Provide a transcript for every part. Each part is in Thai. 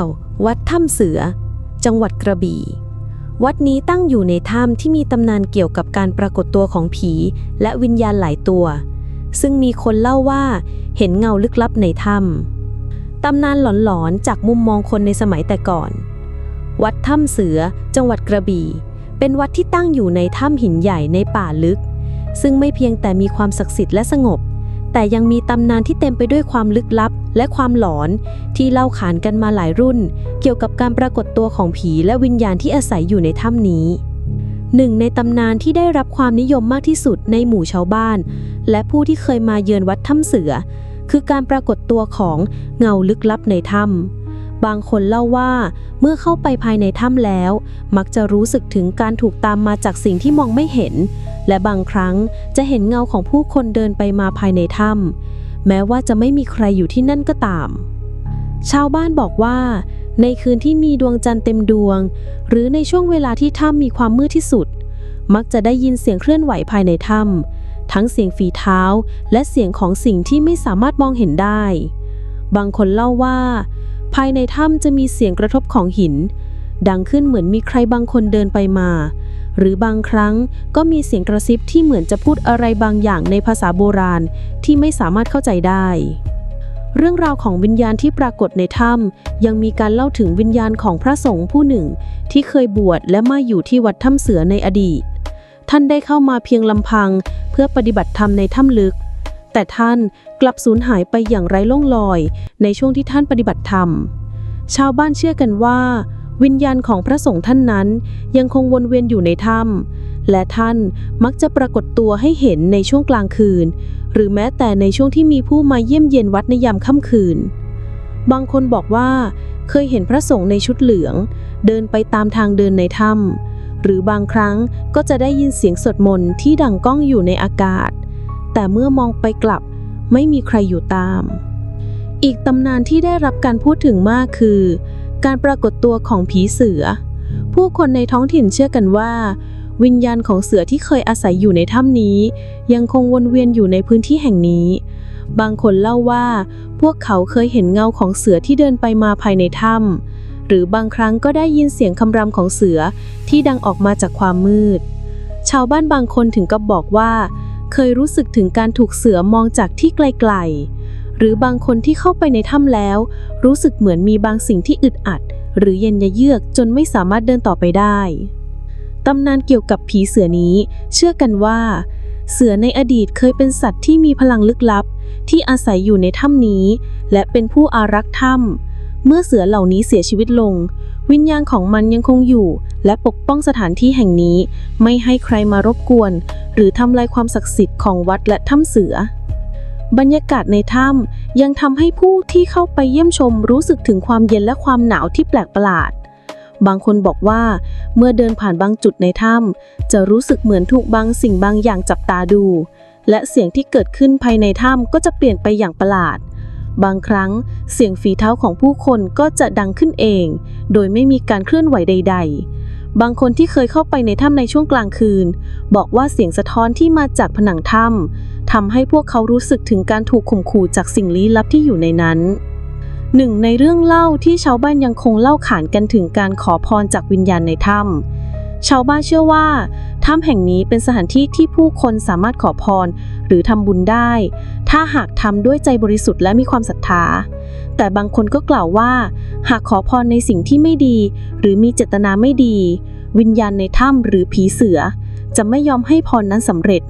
9 วัดถ้ำเสือ จังหวัดกระบี่ วัดนี้ตั้งอยู่ในถ้ำที่มีตำนานเกี่ยวกับการปรากฏตัวของผี และวิญญาณหลายตัว ซึ่งมีคนเล่าว่าเห็นเงาลึกลับในถ้ำตำนานหลอนๆ จากมุมมองคนในสมัยแต่ก่อน วัดถ้ำเสือ จังหวัดกระบี่ เป็นวัดที่ตั้งอยู่ในถ้ำหินใหญ่ในป่าลึก ซึ่งไม่เพียงแต่มีความศักดิ์สิทธิ์และสงบ แต่ยังมีตำนานที่เต็มไปด้วยความลึกลับและความหลอน ที่เล่าขานกันมาหลายรุ่น เกี่ยวกับการปรากฏตัวของผีและวิญญาณที่อาศัยอยู่ในถ้ำนี้หนึ่งในตำนานที่ได้รับความนิยมมากที่สุดในหมู่ชาวบ้าน และผู้ที่เคยมาเยือนวัดถ้ำเสือ คือการปรากฏตัวของเงาลึกลับในถ้ำบางคนเล่าว่าเมื่อเข้าไปภายในถ้ำแล้ว มักจะรู้สึกถึงการถูกตามมาจากสิ่งที่มองไม่เห็น และบางครั้งจะเห็นเงาของผู้คนเดินไปมาภายในถ้ำแม้ว่าจะไม่มีใครอยู่ที่นั่นก็ตาม ชาวบ้านบอกว่า ในคืนที่มีดวงจันทร์เต็มดวง หรือในช่วงเวลาที่ถ้ำมีความมืดที่สุด มักจะได้ยินเสียงเคลื่อนไหวภายในถ้ำทั้งเสียงฝีเท้า และเสียงของสิ่งที่ไม่สามารถมองเห็นได้ บางคนเล่าว่า ภายในถ้ำจะมีเสียงกระทบของหิน ดังขึ้นเหมือนมีใครบางคนเดินไปมา หรือบางครั้งก็มีเสียงกระซิบที่เหมือนจะพูดอะไรบางอย่างในภาษาโบราณที่ไม่สามารถเข้าใจได้ เรื่องราวของวิญญาณที่ปรากฏในถ้ำยังมีการเล่าถึงวิญญาณของพระสงฆ์ผู้หนึ่ง ที่เคยบวชและมาอยู่ที่วัดถ้ำเสือในอดีต ท่านได้เข้ามาเพียงลำพัง เพื่อปฏิบัติธรรมในถ้ำลึก แต่ท่านกลับสูญหายไปอย่างไร้ล่องลอย ในช่วงที่ท่านปฏิบัติธรรม ชาวบ้านเชื่อกันว่า วิญญาณของพระสงฆ์ท่านนั้น ยังคงวนเวียนอยู่ในถ้ำและท่านมักจะปรากฏตัวให้เห็นในช่วงกลางคืน หรือแม้แต่ในช่วงที่มีผู้มาเยี่ยมเยียนวัดในยามค่ำคืน บางคนบอกว่า เคยเห็นพระสงฆ์ในชุดเหลือง เดินไปตามทางเดินในถ้ำหรือบางครั้งก็จะได้ยินเสียงสวดมนต์ที่ดังก้องอยู่ในอากาศ แต่เมื่อมองไปกลับไม่มีใครอยู่ตาม อีกตำนานที่ได้รับการพูดถึงมากคือ การปรากฏตัวของผีเสือ ผู้คนในท้องถิ่นเชื่อกันว่า วิญญาณของเสือที่เคยอาศัยอยู่ในถ้ำนี้ ยังคงวนเวียนอยู่ในพื้นที่แห่งนี้ บางคนเล่าว่า พวกเขาเคยเห็นเงาของเสือที่เดินไปมาภายในถ้ำหรือบางครั้งก็ได้ยินเสียงคำรามของเสือที่ดังออกมาจากความมืด ชาวบ้านบางคนถึงกับบอกว่า เคยรู้สึกถึงการถูกเสือมองจากที่ไกลๆ หรือบางคนที่เข้าไปในถ้ำแล้ว รู้สึกเหมือนมีบางสิ่งที่อึดอัด หรือเย็นยะเยือกจนไม่สามารถเดินต่อไปได้ตำนานเกี่ยวกับผีเสือนี้ เชื่อกันว่า เสือในอดีตเคยเป็นสัตว์ที่มีพลังลึกลับ ที่อาศัยอยู่ในถ้ำนี้ และเป็นผู้อารักษ์ถ้ำเมื่อเสือเหล่านี้เสียชีวิตลง วิญญาณของมันยังคงอยู่ และปกป้องสถานที่แห่งนี้ ไม่ให้ใครมารบกวน หรือทำลายความศักดิ์สิทธิ์ของวัดและถ้ำเสือ บรรยากาศในถ้ำยังทำให้ผู้ที่เข้าไปเยี่ยมชมรู้สึกถึงความเย็นและความหนาวที่แปลกประหลาด บางคนบอกว่า เมื่อเดินผ่านบางจุดในถ้ำจะรู้สึกเหมือนถูกบางสิ่งบางอย่างจับตาดู และเสียงที่เกิดขึ้นภายในถ้ำก็จะเปลี่ยนไปอย่างประหลาด บางครั้งเสียงฝีเท้าของผู้คนก็จะดังขึ้นเอง โดยไม่มีการเคลื่อนไหวใด ๆบางคนที่เคยเข้าไปในถ้ำในช่วงกลางคืน บอกว่าเสียงสะท้อนที่มาจากผนังถ้ำ ทำให้พวกเขารู้สึกถึงการถูกข่มขู่จากสิ่งลี้ลับที่อยู่ในนั้น หนึ่งในเรื่องเล่าที่ชาวบ้านยังคงเล่าขานกันถึงการขอพรจากวิญญาณในถ้ำชาวบ้านเชื่อว่าถ้ำแห่งนี้เป็นสถานที่ที่ผู้คนสามารถขอพรหรือทำบุญได้ ถ้าหากทำด้วยใจบริสุทธิ์และมีความศรัทธา แต่บางคนก็กล่าวว่า หากขอพรในสิ่งที่ไม่ดี หรือมีเจตนาไม่ดี วิญญาณในถ้ำหรือผีเสือ จะไม่ยอมให้พรนั้นสำเร็จ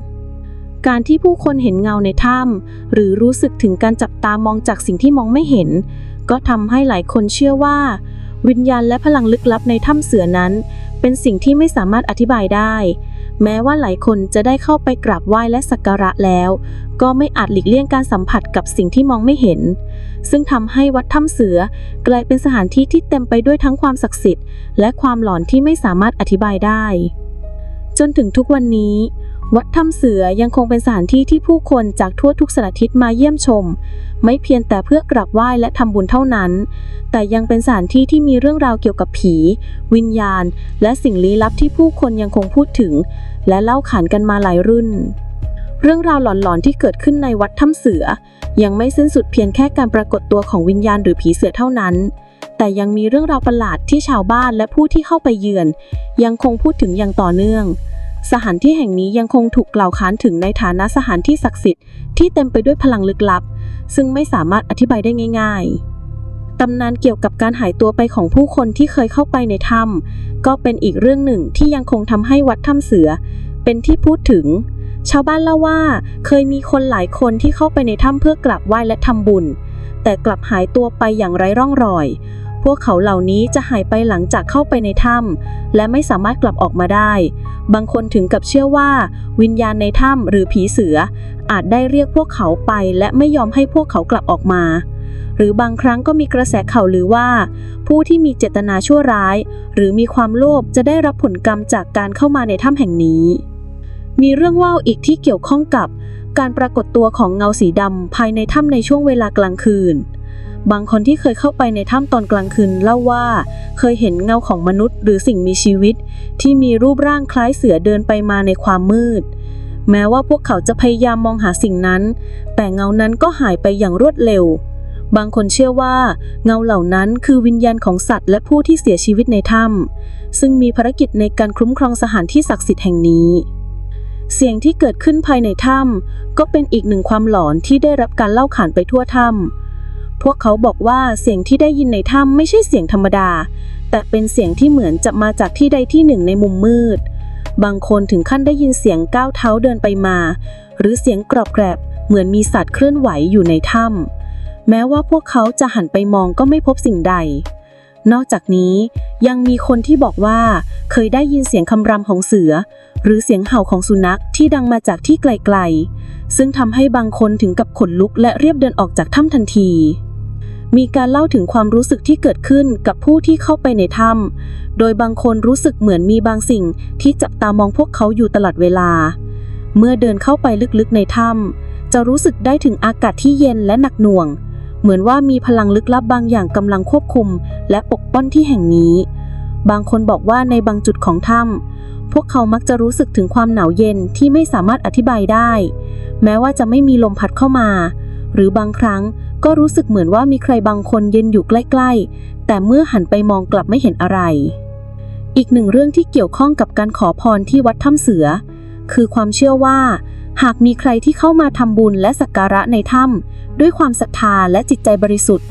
การที่ผู้คนเห็นเงาในถ้ำหรือรู้สึกถึงการจับตามองจากสิ่งที่มองไม่เห็น ก็ทำให้หลายคนเชื่อว่า วิญญาณและพลังลึกลับในถ้ำเสือนั้น เป็นสิ่งที่ไม่สามารถอธิบายได้ แม้ว่าหลายคนจะได้เข้าไปกราบไหว้และสักการะแล้ว ก็ไม่อาจหลีกเลี่ยงการสัมผัสกับสิ่งที่มองไม่เห็น ซึ่งทำให้วัดถ้ำเสือกลายเป็นสถานที่ที่เต็มไปด้วยทั้งความศักดิ์สิทธิ์และความหลอนที่ไม่สามารถอธิบายได้ จนถึงทุกวันนี้ วัดถ้ำเสือยังคงเป็นสถานที่ที่ผู้คนจากทั่วทุกสารทิศมาเยี่ยมชม ไม่เพียงแต่เพื่อกราบไหว้และทำบุญเท่านั้น แต่ยังเป็นสถานที่ที่มีเรื่องราวเกี่ยวกับผี วิญญาณ และสิ่งลี้ลับที่ผู้คนยังคงพูดถึง และเล่าขานกันมาหลายรุ่น เรื่องราวหลอนๆที่เกิดขึ้นในวัดถ้ำเสือ ยังไม่สิ้นสุดเพียงแค่การปรากฏตัวของวิญญาณหรือผีเสือเท่านั้นแต่ยังมีเรื่องราวประหลาดที่ชาวบ้านและผู้ที่เข้าไปเยือน ยังคงพูดถึงอย่างต่อเนื่อง สถานที่แห่งนี้ยังคงถูกกล่าวขานถึงในฐานะสถานที่ศักดิ์สิทธิ์ที่เต็มไปด้วยพลังลึกลับ ซึ่งไม่สามารถอธิบายได้ง่าย ๆ ตำนานเกี่ยวกับการหายตัวไปของผู้คนที่เคยเข้าไปในถ้ำก็เป็นอีกเรื่องหนึ่งที่ยังคงทำให้วัดถ้ำเสือ เป็นที่พูดถึง ชาวบ้านเล่าว่า เคยมีคนหลายคนที่เข้าไปในถ้ำเพื่อกราบไหว้และทำบุญ แต่กลับหายตัวไปอย่างไร้ร่องรอย พวกเขาเหล่านี้จะหายไปหลังจากเข้าไปในถ้ำและไม่สามารถกลับออกมาได้ บางคนถึงกับเชื่อว่า วิญญาณในถ้ำหรือผีเสือ อาจได้เรียกพวกเขาไปและไม่ยอมให้พวกเขากลับออกมา หรือบางครั้งก็มีกระแสข่าวลือว่า ผู้ที่มีเจตนาชั่วร้าย หรือมีความโลภจะได้รับผลกรรมจากการเข้ามาในถ้ำแห่งนี้ มีเรื่องเล่าวอีกที่เกี่ยวข้องกับ การปรากฏตัวของเงาสีดำภายในถ้ำในช่วงเวลากลางคืน บางคนที่เคยเข้าไปในถ้ำตอนกลางคืนเล่าว่า เคยเห็นเงาของมนุษย์หรือสิ่งมีชีวิต ที่มีรูปร่างคล้ายเสือเดินไปมาในความมืด แม้ว่าพวกเขาจะพยายามมองหาสิ่งนั้น แต่เงานั้นก็หายไปอย่างรวดเร็ว บางคนเชื่อว่า เงาเหล่านั้นคือวิญญาณของสัตว์และผู้ที่เสียชีวิตในถ้ำซึ่งมีภารกิจในการคุ้มครองสถานที่ศักดิ์สิทธิ์แห่งนี้เสียงที่เกิดขึ้นภายในถ้ำก็เป็นอีกหนึ่งความหลอนที่ได้รับการเล่าขานไปทั่วถ้ำ พวกเขาบอกว่าเสียงที่ได้ยินในถ้ำไม่ใช่เสียงธรรมดา แต่เป็นเสียงที่เหมือนจะมาจากที่ใดที่หนึ่งในมุมมืด บางคนถึงขั้นได้ยินเสียงก้าวเท้าเดินไปมา หรือเสียงกรอบแกรบเหมือนมีสัตว์เคลื่อนไหวอยู่ในถ้ำแม้ว่าพวกเขาจะหันไปมองก็ไม่พบสิ่งใด นอกจากนี้ยังมีคนที่บอกว่า เคยได้ยินเสียงคำรามของเสือ หรือเสียงเห่าของสุนัขที่ดังมาจากที่ไกลๆ ซึ่งทำให้บางคนถึงกับขนลุกและเรียบเดินออกจากถ้ำทันที มีการเล่าถึงความรู้สึกที่เกิดขึ้นกับผู้ที่เข้าไปในถ้ำโดยบางคนรู้สึกเหมือนมีบางสิ่งที่จับตามองพวกเขาอยู่ตลอดเวลา เมื่อเดินเข้าไปลึกๆในถ้ำจะรู้สึกได้ถึงอากาศที่เย็นและหนักหน่วง เหมือนว่ามีพลังลึกลับบางอย่างกำลังควบคุม และปกป้องที่แห่งนี้ บางคนบอกว่าในบางจุดของถ้ำพวกเขามักจะรู้สึกถึงความหนาวเย็นที่ไม่สามารถอธิบายได้ แม้ว่าจะไม่มีลมพัดเข้ามา หรือบางครั้ง ก็รู้สึกเหมือนว่ามีใครบางคนยืนอยู่ใกล้ๆ แต่เมื่อหันไปมองกลับไม่เห็นอะไร อีกหนึ่งเรื่องที่เกี่ยวข้องกับการขอพรที่วัดถ้ำเสือ คือความเชื่อว่า หากมีใครที่เข้ามาทำบุญและสักการะในถ้ำด้วยความศรัทธาและจิตใจบริสุทธิ์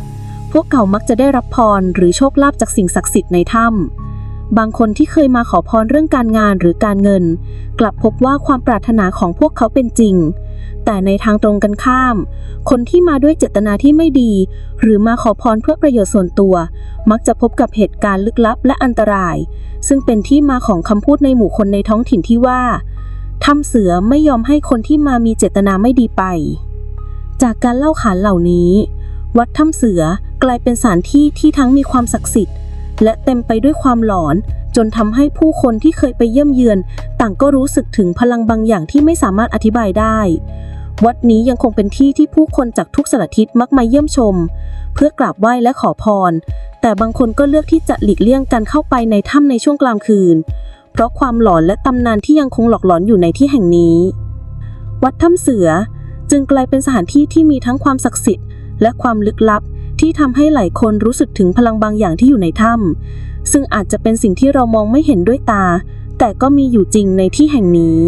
พวกเขามักจะได้รับพรหรือโชคลาภจากสิ่งศักดิ์สิทธิ์ในถ้ำบางคนที่เคยมาขอพรเรื่องการงานหรือการเงิน กลับพบว่าความปรารถนาของพวกเขาเป็นจริง แต่ในทางตรงกันข้าม คนที่มาด้วยเจตนาที่ไม่ดี หรือมาขอพรเพื่อประโยชน์ส่วนตัว มักจะพบกับเหตุการณ์ลึกลับและอันตราย ซึ่งเป็นที่มาของคำพูดในหมู่คนในท้องถิ่นที่ว่าถ้ำเสือไม่ยอมให้คนที่มามีเจตนาไม่ดีไป จากการเล่าขานเหล่านี้ วัดถ้ำเสือกลายเป็นสถานที่ที่ทั้งมีความศักดิ์สิทธิ์ และเต็มไปด้วยความหลอน จนทำให้ผู้คนที่เคยไปเยี่ยมเยือน ต่างก็รู้สึกถึงพลังบางอย่างที่ไม่สามารถอธิบายได้ วัดนี้ยังคงเป็นที่ที่ผู้คนจากทุกสารทิศมักมาเยี่ยมชม เพื่อกราบไหว้และขอพร แต่บางคนก็เลือกที่จะหลีกเลี่ยงการเข้าไปในถ้ำในช่วงกลางคืน เพราะความหลอนและตำนานที่ยังคงหลอกหลอนอยู่ในที่แห่งนี้ วัดถ้ำเสือจึงกลายเป็นสถานที่ที่มีทั้งความศักดิ์สิทธิ์และความลึกลับ ที่ทำให้หลายคนรู้สึกถึงพลังบางอย่างที่อยู่ในถ้ำซึ่งอาจจะเป็นสิ่งที่เรามองไม่เห็นด้วยตา แต่ก็มีอยู่จริงในที่แห่งนี้